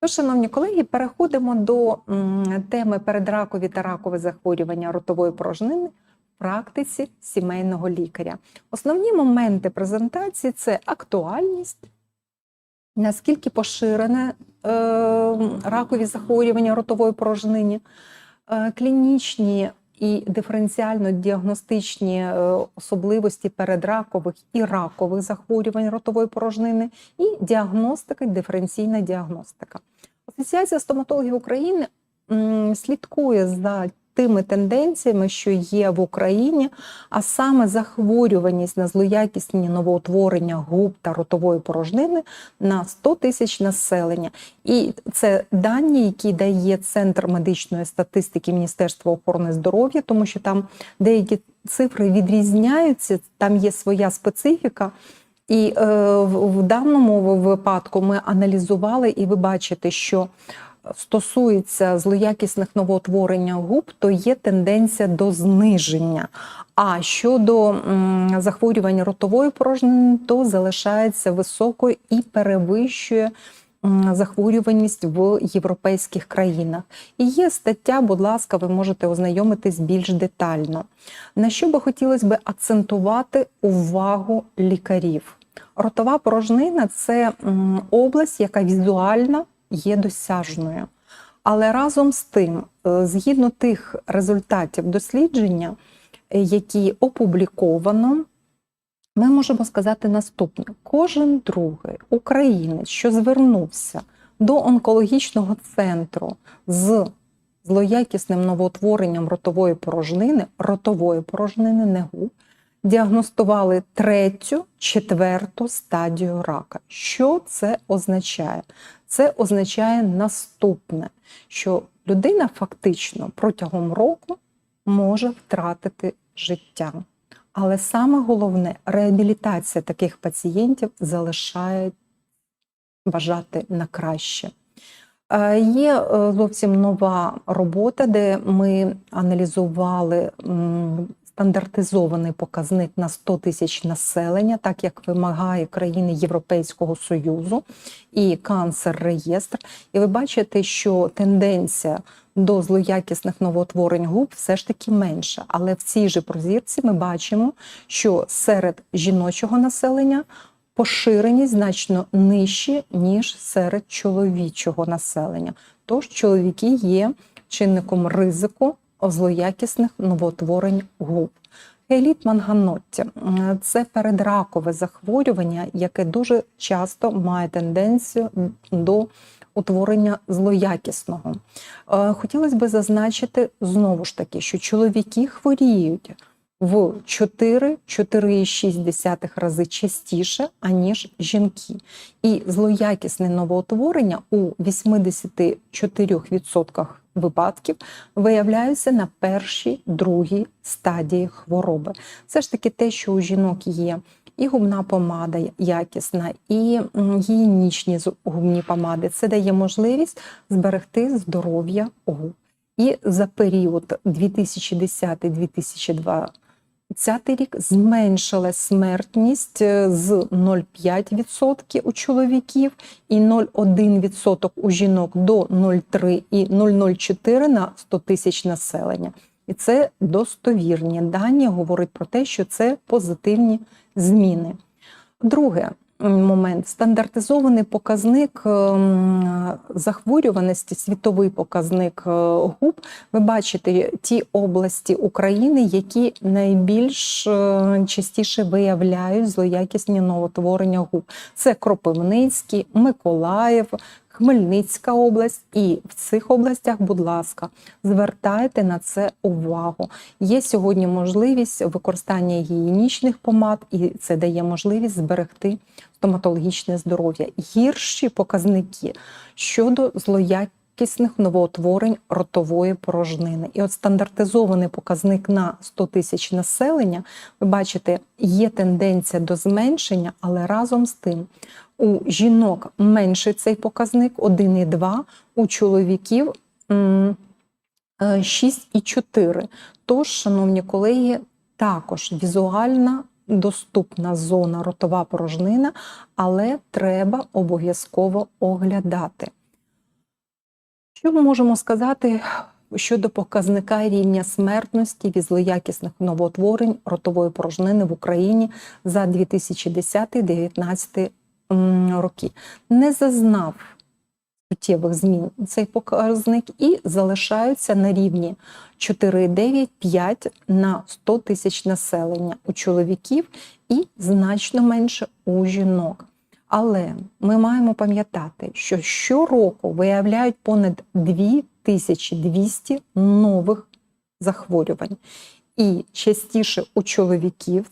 Тож, шановні колеги, переходимо до теми передракові та ракові захворювання ротової порожнини в практиці сімейного лікаря. Основні моменти презентації це актуальність, наскільки поширене е, ракові захворювання ротової порожнини, е, клінічні і диференціально-діагностичні е, особливості передракових і ракових захворювань ротової порожнини, і діагностика, диференційна діагностика. Асоціація стоматологів України слідкує за тими тенденціями, що є в Україні, а саме захворюваність на злоякісні новоутворення губ та ротової порожнини на 100 тисяч населення. І це дані, які дає Центр медичної статистики Міністерства охорони здоров'я, тому що там деякі цифри відрізняються, там є своя специфіка. І е, в, в даному випадку ми аналізували, і ви бачите, що стосується злоякісних новоутворення губ, то є тенденція до зниження. А щодо захворювань ротової порожнини, то залишається високою і перевищує захворюваність в європейських країнах. І є стаття, будь ласка, ви можете ознайомитись більш детально. На що би хотілося б акцентувати увагу лікарів? Ротова порожнина це область, яка візуально є досяжною. Але разом з тим, е, згідно тих результатів дослідження, е, які опубліковано, ми можемо сказати наступне: кожен другий українець, що звернувся до онкологічного центру з злоякісним новоутворенням ротової порожнини, ротової порожнини, не губ, діагностували третю, четверту стадію рака. Що це означає? Це означає наступне, що людина фактично протягом року може втратити життя. Але саме головне, реабілітація таких пацієнтів залишає бажати на краще. Е, Є е, зовсім нова робота, де ми аналізували стандартизований показник на 100 тисяч населення, так як вимагає країни Європейського Союзу і канцер реєстр. І ви бачите, що тенденція до злоякісних новоутворень губ все ж таки менша. Але в цій же прозірці ми бачимо, що серед жіночого населення поширеність значно нижчі, ніж серед чоловічого населення. Тож чоловіки є чинником ризику злоякісних новоутворень губ. Геліт манганоття – це передракове захворювання, яке дуже часто має тенденцію до утворення злоякісного. Е, Хотілося б зазначити знову ж таки, що чоловіки хворіють в 4-4,6 рази частіше, аніж жінки. І злоякісне новоутворення у 84% випадків виявляються на першій, другій стадії хвороби. Все ж таки, те, що у жінок є і губна помада якісна, і гігієнічні губні помади, це дає можливість зберегти здоров'я губ. І за період 2010-2020 рік зменшила смертність е, з 0,5% у чоловіків і 0,1% у жінок до 0,3 і 0,04 на 100 тисяч населення. І це достовірні дані говорить про те, що це позитивні зміни. Друге момент стандартизований показник ем, захворюваності, світовий показник е, губ. Ви бачите ті області України, які найбільш е, частіше виявляють злоякісні новотворення губ. Це Кропивницький, Миколаїв. Хмельницька область, і в цих областях, будь ласка, звертайте на це увагу. Є сьогодні можливість використання гігієнічних помад, і це дає можливість зберегти стоматологічне здоров'я. Гірші показники щодо злоякісних новоутворень ротової порожнини. І от стандартизований показник на 100 тисяч населення, ви бачите, є тенденція до зменшення, але разом з тим. У жінок менший цей показник 1,2, у чоловіків е, 6,4. Тож, шановні колеги, також візуальна доступна зона ротова порожнина, але треба обов'язково оглядати. Що ми можемо сказати щодо показника рівня смертності від злоякісних новоутворень ротової порожнини в Україні за 2010-2019 роки? Не зазнав суттєвих змін цей показник і залишаються на рівні 4,9-5 на 100 тисяч населення у чоловіків і значно менше у жінок. Але ми маємо пам'ятати, що щороку виявляють понад 2200 нових захворювань, і частіше у чоловіків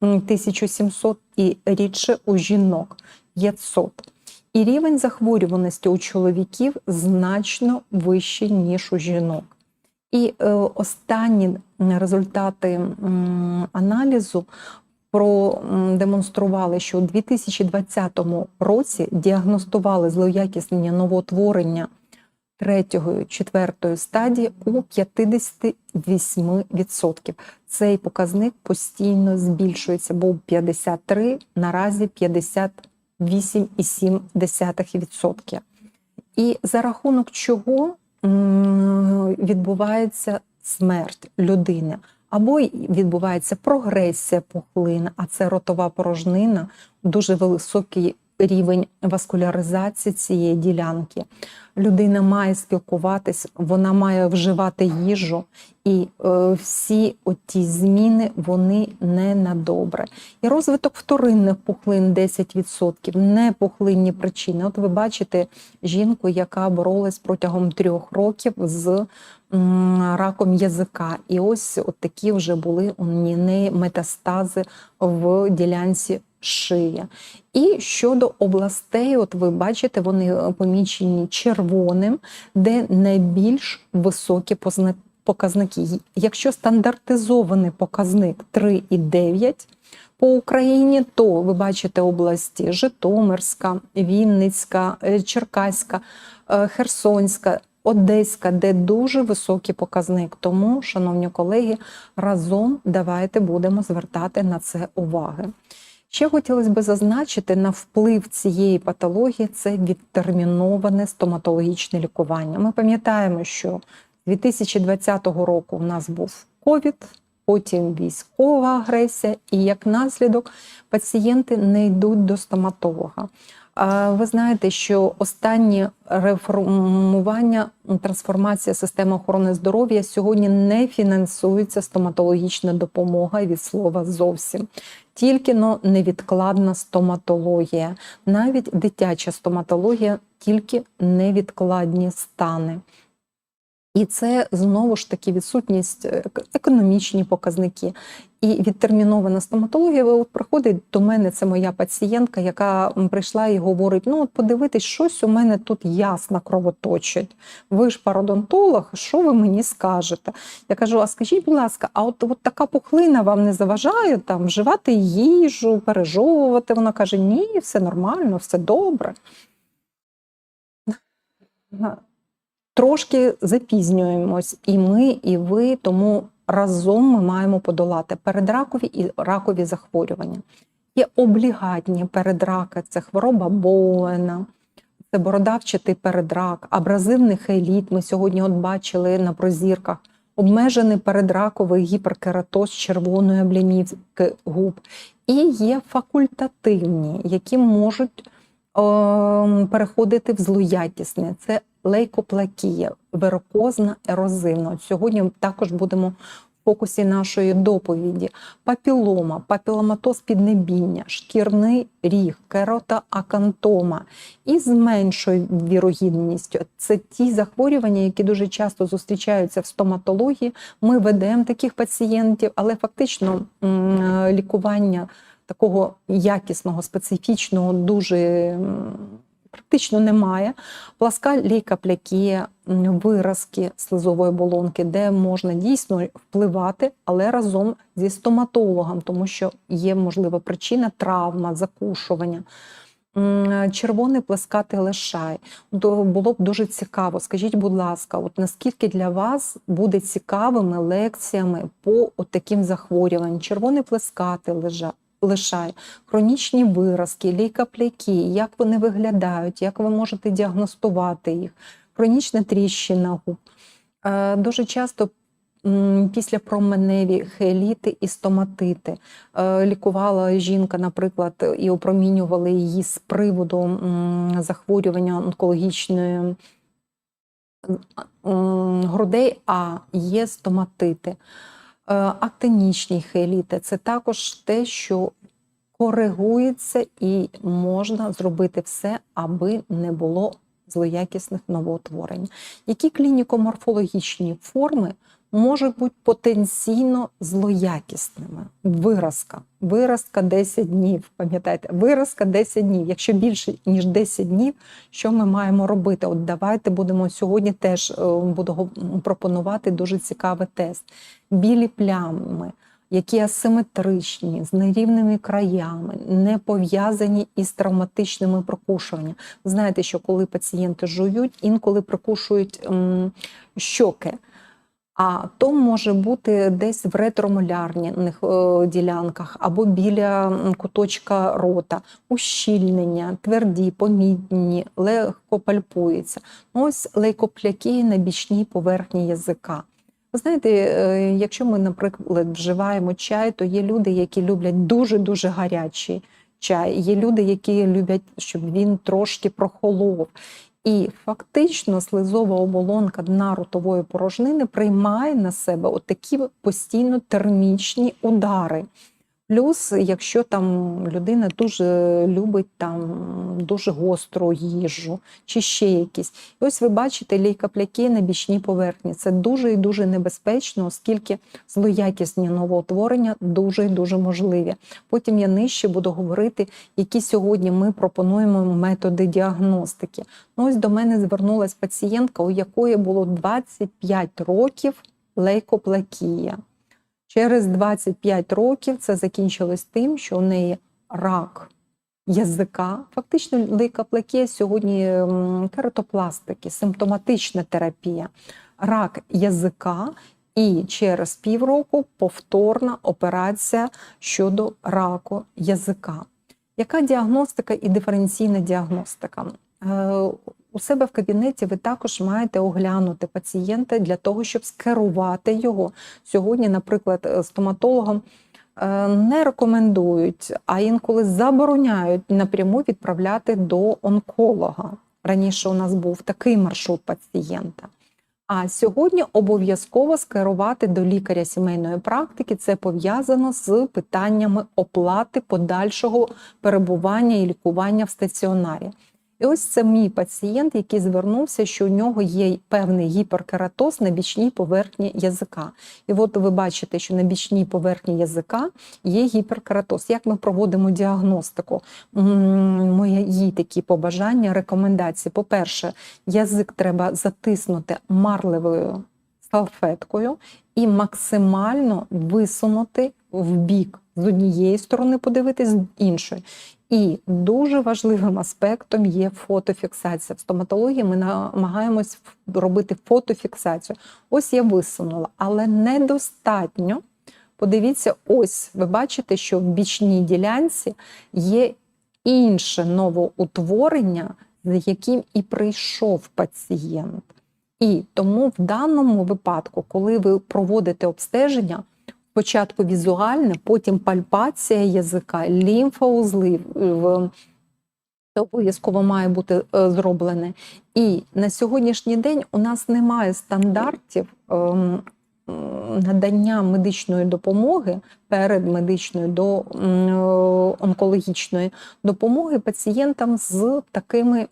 1700 і рідше у жінок 500. І рівень захворюваності у чоловіків значно вищий, ніж у жінок. І е, останні результати аналізу продемонстрували, що у 2020 році діагностували злоякісні новоутворення третьої, четвертої стадії у 58%. Цей показник постійно збільшується, був 53, наразі 58,7%. І за рахунок чого відбувається смерть людини? Або відбувається прогресія пухлин, а це ротова порожнина, дуже високий рівень васкуляризації цієї ділянки. Людина має спілкуватись, вона має вживати їжу, і е, всі ті зміни вони не на добре. І розвиток вторинних пухлин 10%, не пухлинні причини. От ви бачите жінку, яка боролась протягом трьох років з раком язика. І ось от такі вже були у неї метастази в ділянці шиї. І щодо областей, от ви бачите, вони помічені червоним, де найбільш високі показники. Якщо стандартизований показник 3,9 по Україні, то ви бачите області Житомирська, Вінницька, е, Черкаська, е, Херсонська. Одеська, де дуже високий показник. Тому, шановні колеги, разом давайте будемо звертати на це уваги. Ще хотілося б зазначити на вплив цієї патології це відтерміноване стоматологічне лікування. Ми пам'ятаємо, що 2020 року у нас був ковід, потім військова агресія, і як наслідок пацієнти не йдуть до стоматолога. Ви знаєте, що останні реформування, трансформація системи охорони здоров'я сьогодні не фінансується стоматологічна допомога від слова зовсім. Тільки но невідкладна стоматологія, навіть дитяча стоматологія, тільки невідкладні стани. І це знову ж таки відсутність е, економічні показники. І відтермінована стоматологія от приходить до мене. Це моя пацієнтка, яка прийшла і говорить: ну от подивитись, щось у мене тут ясно кровоточить. Ви ж пародонтолог, що ви мені скажете? Я кажу: а скажіть, будь ласка, а от от така пухлина вам не заважає там вживати їжу, пережовувати? Вона каже: Ні, все нормально, все добре трошки запізнюємось, і ми, і ви, тому разом ми маємо подолати передракові і ракові захворювання. Є облігатні передраки, це хвороба Боуена, це бородавчатий передрак, абразивний хейліт. Ми сьогодні от бачили на прозірках. Обмежений передраковий гіперкератоз червоної облімівки губ. І є факультативні, які можуть о, переходити в злоякісне. Це лейкоплакія, верокозна ерозивна. Сьогодні також будемо в фокусі нашої доповіді: папілома, папіломатоз піднебіння, шкірний ріг, керотоакантома і з меншою вірогідністю. Це ті захворювання, які дуже часто зустрічаються в стоматології. Ми ведемо таких пацієнтів, але фактично лікування такого якісного, специфічного, дуже практично немає. Пласка лейкоплякія, виразки слизової болонки, де можна дійсно впливати, але разом зі стоматологом, тому що є можлива причина травма, закушування. Червоний плескатий лишай. Було б дуже цікаво. Скажіть, будь ласка, от наскільки для вас буде цікавими лекціями по от таким захворюванням? Червоний плескатий лишай, хронічні виразки, лейкопляки, як вони виглядають, як ви можете діагностувати їх, хронічна тріщина губ. Е, Дуже часто після променеві хеліти і стоматити. Е, Лікувала жінка, наприклад, і опромінювали її з приводу захворювання онкологічної грудей, а є стоматити. Е, Актинічні хеліти це також те, що коригується і можна зробити все, аби не було злоякісних новоутворень. Які клініко-морфологічні форми можуть бути потенційно злоякісними? Виразка. Виразка 10 днів. Пам'ятаєте, виразка 10 днів. Якщо більше ніж 10 днів, що ми маємо робити? От давайте будемо сьогодні теж е, буду пропонувати дуже цікавий тест. Білі плями які асиметричні, з нерівними краями, не пов'язані із травматичними прокушуваннями. Знаєте, що коли пацієнти жують, інколи прокушують м, щоки. А то може бути десь в ретромолярних е, ділянках або біля куточка рота, ущільнення, тверді, помітні, легко пальпуються. Ну, Ось лейкоплякії на бічній поверхні язика. Ви знаєте, е, якщо ми, наприклад, вживаємо чай, то є люди, які люблять дуже-дуже гарячий чай. Є люди, які люблять, щоб він трошки прохолов. І фактично слизова оболонка дна ротової порожнини приймає на себе отакі постійно термічні удари. Плюс, якщо там людина дуже любить там дуже гостру їжу чи ще якісь. І ось ви бачите лейкопляки на бічній поверхні. Це дуже і дуже небезпечно, оскільки злоякісні новоутворення дуже і дуже можливі. Потім я нижче буду говорити, які сьогодні ми пропонуємо методи діагностики. Ну, ось до мене звернулася пацієнтка, у якої було 25 років лейкоплакія. Через 25 років це закінчилось тим, що у неї рак язика, фактично лейкоплакія сьогодні кератопластики, симптоматична терапія, рак язика. І через півроку повторна операція щодо раку язика. Яка діагностика і диференційна діагностика? У себе в кабінеті ви також маєте оглянути пацієнта для того, щоб скерувати його. Сьогодні, наприклад, е, стоматологам е, не рекомендують, а інколи забороняють напряму відправляти до онколога. Раніше у нас був такий маршрут пацієнта. А сьогодні обов'язково скерувати до лікаря сімейної практики. Це пов'язано з питаннями оплати подальшого перебування і лікування в стаціонарі. І ось це мій пацієнт, який звернувся, що у нього є певний гіперкератоз на бічній поверхні язика. І от ви бачите, що на бічній поверхні язика є гіперкератоз. Як ми проводимо діагностику? Мої такі побажання, рекомендації. По-перше, язик треба затиснути марливою салфеткою і максимально висунути в бік з однієї сторони, подивитись з іншої. І дуже важливим аспектом є фотофіксація. В стоматології ми намагаємось робити фотофіксацію. Ось я висунула, але недостатньо. Подивіться, ось ви бачите, що в бічній ділянці є інше новоутворення, з яким і прийшов пацієнт. І тому в даному випадку, коли ви проводите обстеження, спочатку візуальне, потім пальпація язика, лімфоузли це обов'язково має бути е, зроблене. І на сьогоднішній день у нас немає стандартів ем, надання медичної допомоги перед медичною до е, онкологічної допомоги пацієнтам з такими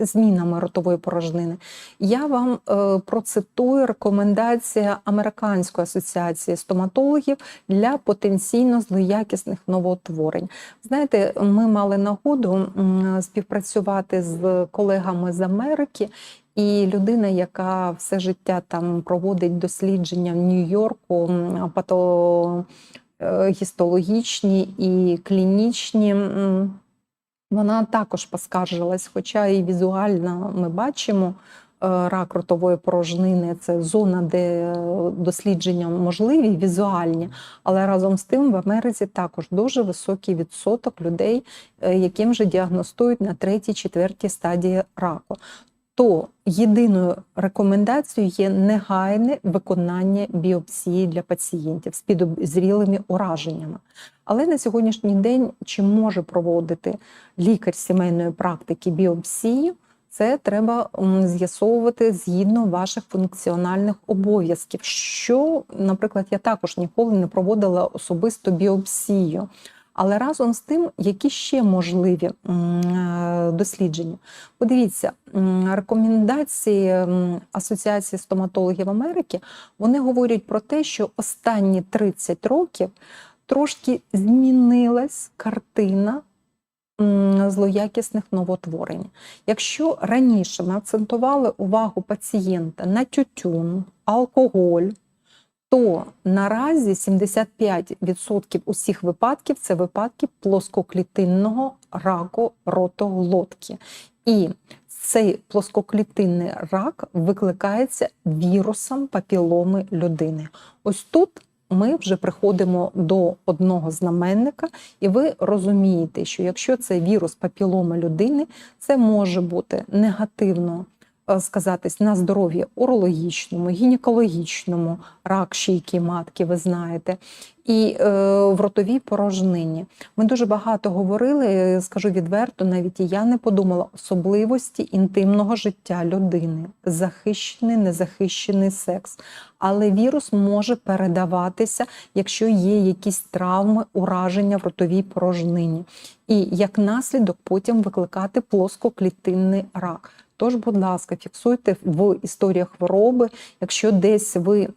змінами ротової порожнини. Я вам е, процитую рекомендація Американської асоціації стоматологів для потенційно злоякісних новоутворень. Знаєте, ми мали нагоду співпрацювати з колегами з Америки. І людина, яка все життя там проводить дослідження в Нью-Йорку, патогістологічні і клінічні, вона також поскаржилась, хоча і візуально ми бачимо е, рак ротової порожнини це зона, де е, дослідження можливі, візуальні, але разом з тим в Америці також дуже високий відсоток людей, е, яким вже діагностують на третій, четвертій стадії раку. То єдиною рекомендацією є негайне виконання біопсії для пацієнтів з підозрілими ураженнями. Але на сьогоднішній день чи може проводити лікар сімейної практики біопсію? Це треба з'ясовувати згідно ваших функціональних обов'язків. Що, наприклад, я також ніколи не проводила особисто біопсію. Але разом з тим, які ще можливі е, дослідження? Подивіться, рекомендації Асоціації стоматологів Америки вони говорять про те, що останні 30 років трошки змінилась картина злоякісних новотворень. Якщо раніше ми акцентували увагу пацієнта на тютюн, алкоголь, то наразі 75% усіх випадків це випадки плоскоклітинного раку ротоглотки. І цей плоскоклітинний рак викликається вірусом папіломи людини. Ось тут ми вже приходимо до одного знаменника, і ви розумієте, що якщо це вірус папіломи людини, це може бути негативно сказатись на здоров'ї урологічному, гінекологічному, рак шийки матки, ви знаєте, і е, в ротовій порожнині. Ми дуже багато говорили, е, скажу відверто, навіть і я не подумала особливості інтимного життя людини, захищений, незахищений секс. Але вірус може передаватися, якщо є якісь травми, ураження в ротовій порожнині, і як наслідок потім викликати плоскоклітинний рак. Тож, будь ласка, фіксуйте в історіях хвороби, якщо десь ви е,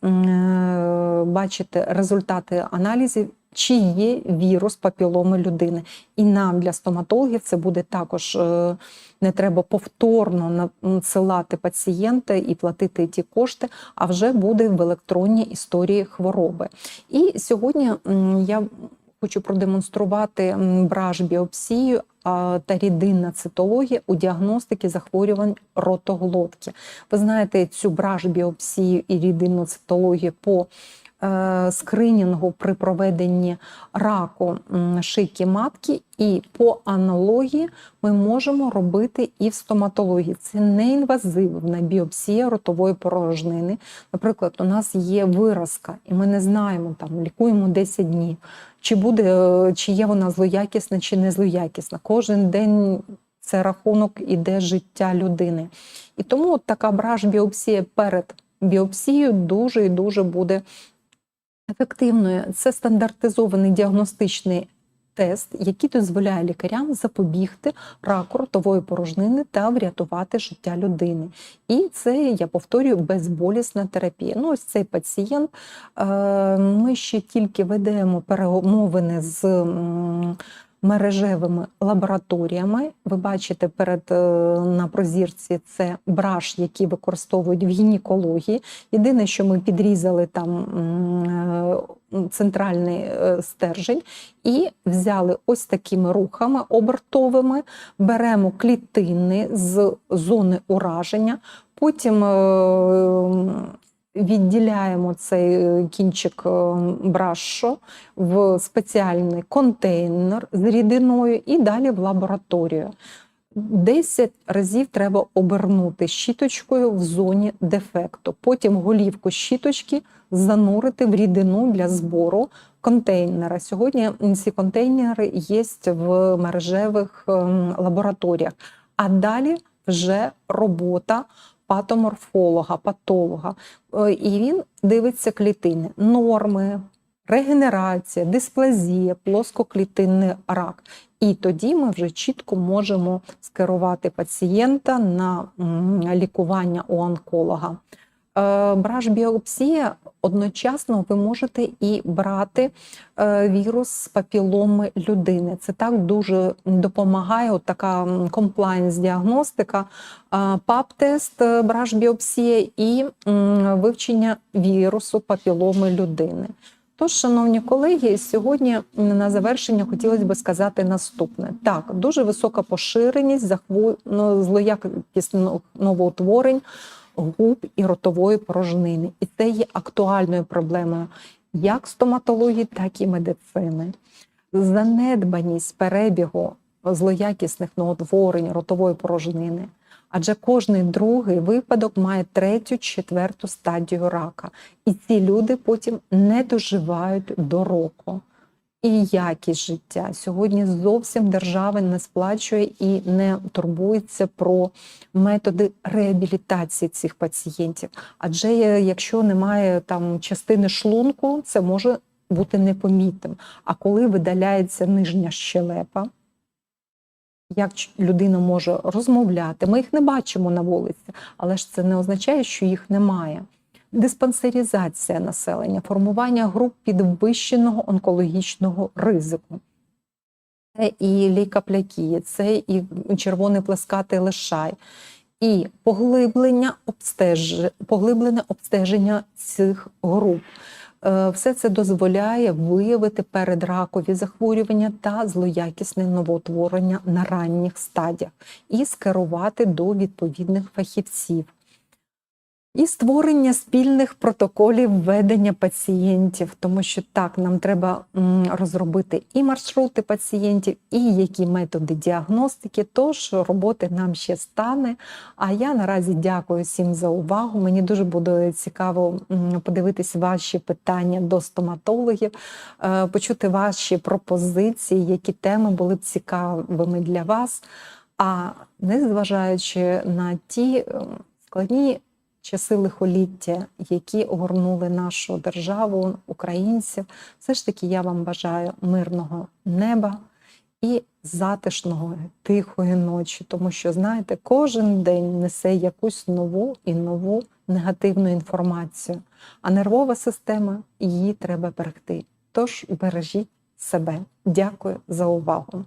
бачите результати аналізів, чи є вірус папіломи людини. І нам для стоматологів це буде також е, не треба повторно надсилати пацієнта і платити ті кошти, а вже буде в електронній історії хвороби. І сьогодні я хочу продемонструвати браж біопсію та рідинна цитологія у діагностиці захворювань ротоглотки. Ви знаєте цю браж біопсію і рідинну цитологію по скринінгу при проведенні раку шийки матки, і по аналогії ми можемо робити і в стоматології. Це неінвазивна біопсія ротової порожнини. Наприклад, у нас є виразка, і ми не знаємо, там лікуємо 10 днів. Чи буде, е, чи є вона злоякісна, чи не злоякісна. Кожен день це рахунок іде життя людини. І тому от така браш біопсія перед біопсією дуже і дуже буде ефективною. Це стандартизований діагностичний тест, який дозволяє лікарям запобігти раку ротової порожнини та врятувати життя людини. І це, я повторюю, безболісна терапія. Ну, ось цей пацієнт. е, Ми ще тільки ведемо перемовини з. Мережевими лабораторіями. Ви бачите перед е, на прозірці це браш, який використовують в гінекології. Єдине, що ми підрізали там е, центральний е, стержень і взяли ось такими рухами обертовими, беремо клітини з зони ураження, потім відділяємо цей е, кінчик е, брашу в спеціальний контейнер з рідиною і далі в лабораторію. 10 разів треба обернути щіточкою в зоні дефекту. Потім голівку щіточки занурити в рідину для збору контейнера. Сьогодні ці контейнери є в мережевих ем, лабораторіях. А далі вже робота патоморфолога, патолога. Е, І він дивиться клітини, норми, регенерація, дисплазія, плоскоклітинний рак. І тоді ми вже чітко можемо скерувати пацієнта на лікування у онколога. Е, Браш біопсія одночасно ви можете і брати е, вірус з папіломи людини. Це так дуже допомагає. От така комплайнс-діагностика, ПАП-тест, браш біопсія і вивчення вірусу папіломи людини. Тож, шановні колеги, сьогодні на завершення хотілося б сказати наступне: так, дуже висока поширеність захво... ну, злоякісних новоутворень губ і ротової порожнини. І це є актуальною проблемою як стоматології, так і медицини. Занедбаність перебігу злоякісних новотворень ротової порожнини, Адже кожний другий випадок має третю, четверту стадію рака. І ці люди потім не доживають до року. І якість життя сьогодні зовсім держава не сплачує і не турбується про методи реабілітації цих пацієнтів. Адже е, якщо немає там частини шлунку, це може бути непомітним. А коли видаляється нижня щелепа, як людина може розмовляти, ми їх не бачимо на вулиці, але ж це не означає, що їх немає. Диспансеризація населення, формування груп підвищеного онкологічного ризику. Це і лікаплякія, це і червоний плескатий лишай, і поглиблення обстеж... поглиблене обстеження цих груп. Е, Все це дозволяє виявити передракові захворювання та злоякісне новоутворення на ранніх стадіях і скерувати до відповідних фахівців. І створення спільних протоколів ведення пацієнтів, тому що так нам треба розробити і маршрути пацієнтів, і які методи діагностики. Тож роботи нам ще стане. А я наразі дякую всім за увагу. Мені дуже буде цікаво подивитись ваші питання до стоматологів, е, почути ваші пропозиції, які теми були б цікавими для вас. А незважаючи на ті е, складні часи лихоліття, які огорнули нашу державу, українців, все ж таки я вам бажаю мирного неба і затишного, тихої ночі, тому що, знаєте, кожен день несе якусь нову і нову негативну інформацію, а нервова система її треба берегти. Тож бережіть себе. Дякую за увагу.